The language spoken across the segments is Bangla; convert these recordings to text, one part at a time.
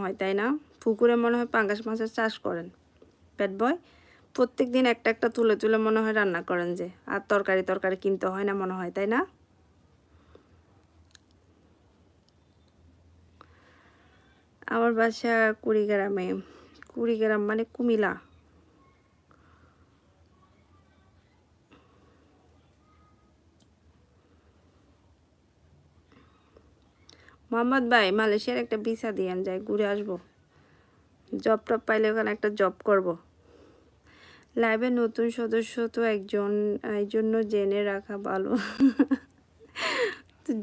হয়, তাই না? পুকুরে মনে হয় পাঙ্গাস মাছের চাষ করেন। প্যাট বয় প্রত্যেক দিন একটা একটা তুলে তুলে মনে হয় রান্না করেন যে, আর তরকারি তরকারি কিনতে হয় না মনে হয়, তাই না? আমার বাসা কুড়িগ্রামে। কুড়িগ্রাম মানে কুমিলা মোহাম্মদ ভাই, মালয়েশিয়ার একটা ভিসা দিয়ে যাই, ঘুরে আসব। জব টব পাইলে ওখানে একটা জব করব। লাইভে নতুন সদস্য তো একজন, এই জন্য জেনে রাখা ভালো।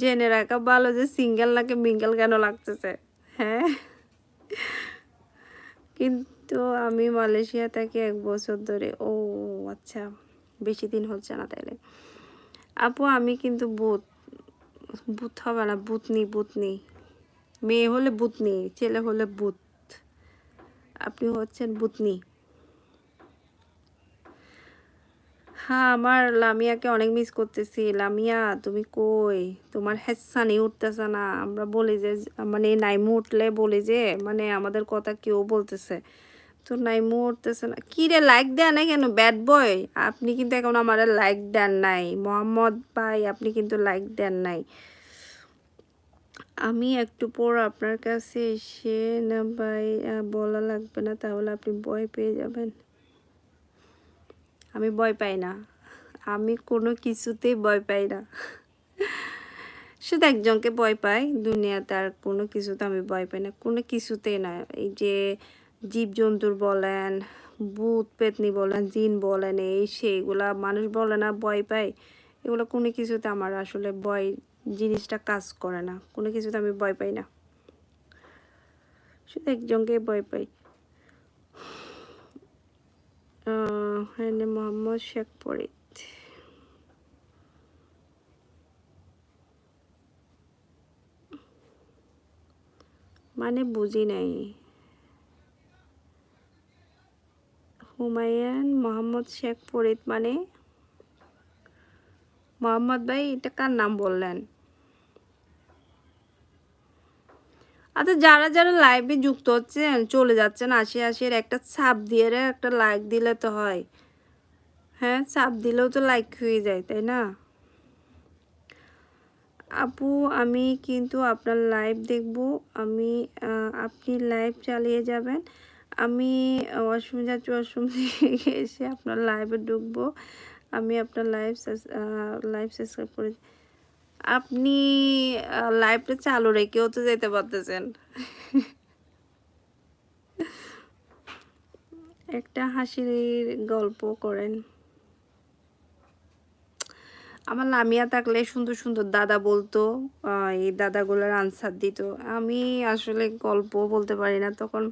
জেনে রাখা ভালো যে সিঙ্গেল নাকি মিঙ্গেল কেন লাগতেছে হ্যাঁ? কিন্তু আমি মালয়েশিয়া থেকে এক বছর ধরে, ও আচ্ছা বেশি দিন হচ্ছে না তাইলে। আপু, আমি কিন্তু বুথ বুথ হবে না বুথনি বুথনি মেয়ে হলে বুথনি ছেলে হলে বুথ আপনি হচ্ছেন বুথনি হ্যাঁ আমার লামিয়াকে অনেক মিস করতেছি। লামিয়া, তুমি কই? তোমার হেসানি উঠতেছে না। আমরা বলি যে মানে নাইমু উঠলে বলি যে মানে আমাদের কথা কেউ বলতেছে। তো নাই, মরতেছে না। কি রে লাইক দেয় না কেন? ব্যাড বয় আপনি কিন্তু এখন আমার লাইক দেন নাই। মোহাম্মদ ভাই, আপনি কিন্তু লাইক দেন নাই। আমি একটু পর আপনার কাছে এসে না ভাই বলা লাগবে না, তাহলে আপনি ভয় পেয়ে যাবেন। আমি ভয় পাই না। আমি কোনো কিছুতেই ভয় পাই না। শুধু একজনকে ভয় পাই। দুনিয়াতে আর কোনো কিছুতে আমি ভয় পাই না। কোনো কিছুতেই না। এই যে জীবজন্তুর বলেন, ভূত, পেতনি বলেন, জিন বলেন, এই সেইগুলা মানুষ বলে না, ভয় পায়। এগুলো কোনো কিছুতে আমার আসলে ভয়, জিনিসটা কাজ করে না। কোনো কিছুতে আমি ভয় পাই না। শুধু একজনকে ভয় পাই। মোহাম্মদ শেখ ফরিদ। মানে বুঝি নাই। হুমায়ুন, মোহাম্মদ শেখ ফরিদ মানে? মোহাম্মদ ভাই, এটা কার নাম বললেন? আচ্ছা যারা যারা লাইভে যুক্ত হচ্ছেন, চলে যাচ্ছেন আসি আসি একটা ছাপ দিয়ে একটা লাইক দিলে তো হয়। হ্যাঁ ছাপ দিলেও তো লাইক হয়ে যায়, তাই না? আপু, আমি কিন্তু আপনার লাইভ দেখব। আমি আপনি লাইভ চালিয়ে যাবেন। আমি ওয়াশরুম যাচ্ছি ওয়াশরুম থেকে এসে আপনার লাইভে ঢুকবো। আমি আপনার লাইভ লাইভ সাবস্ক্রাইব করে আপনি লাইভটা চালু রেখেও তো যেতে পারতেছেন। একটা হাসির গল্প করেন। আমার লামিয়া থাকলে সুন্দর সুন্দর দাদা বলতো এই দাদাগুলোর আনসার দিত। আমি আসলে গল্প বলতে পারি না, তখন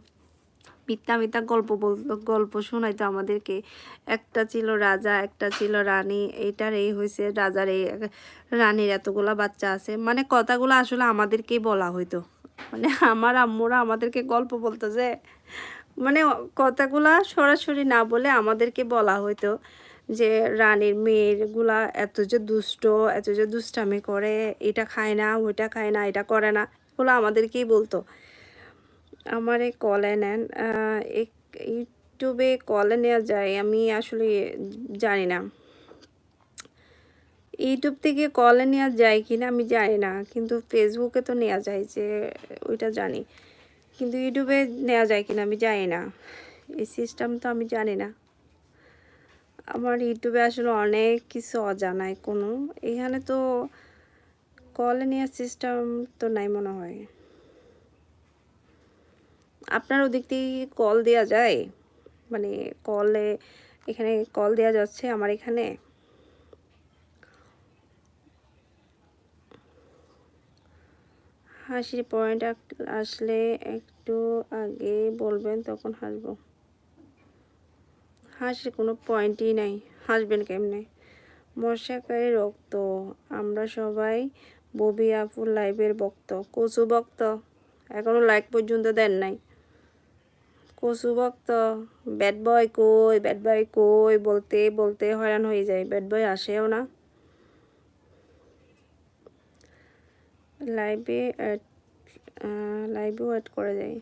মিথ্যা মিথ্যা গল্প বলতো, গল্প শোনাইতো আমাদেরকে। একটা ছিল রাজা, একটা ছিল রানী, এইটার এই হয়েছে রাজার এই রানীর এতগুলা বাচ্চা আছে। মানে কথাগুলো আসলে আমাদেরকেই বলা হইতো। মানে আমার আম্মুরা আমাদেরকে গল্প বলতো যে মানে কথাগুলা সরাসরি না বলে আমাদেরকে বলা হইতো যে, রানীর মেয়েরগুলা এত যে দুষ্ট, এত যে দুষ্টামি করে, এটা খায় না, ওইটা খায় না, এটা করে না, এগুলো আমাদেরকেই বলতো। আমারে কলে নেন ইউটিউবে কলে নেওয়া যায়, আমি আসলে জানি না। ইউটিউব থেকে কলে নেওয়া যায় কি না আমি জানি না, কিন্তু ফেসবুকে তো নেওয়া যায় যে, ওইটা জানি। কিন্তু ইউটিউবে নেওয়া যায় কি না আমি জানি না, এই সিস্টেম তো আমি জানি না। আমার ইউটিউবে আসলে অনেক কিছু অজানায় কোনো, এখানে তো কলে নেওয়ার সিস্টেম তো নাই মনে হয়। আপনার ওদিক থেকে কল দেওয়া যায়? মানে কলে, এখানে কল দেওয়া যাচ্ছে আমার এখানে? হাসির পয়েন্ট আসলে একটু আগে বলবেন, তখন হাসবো। হাসির কোনো পয়েন্টই নাই। হাসবেন কেমনে? মশাকারী রক্ত। আমরা সবাই ববি আফুর লাইভের বক্ত কচু বক্ত এখনও লাইক পর্যন্ত দেন নাই। কচু ভক্ত ব্যাড বয় কই ব্যাড বয় কই, বলতে বলতে হয়রান হয়ে যায় ব্যাড বয় আসেও না। লাইভে লাইভেও অ্যাড করা যায়।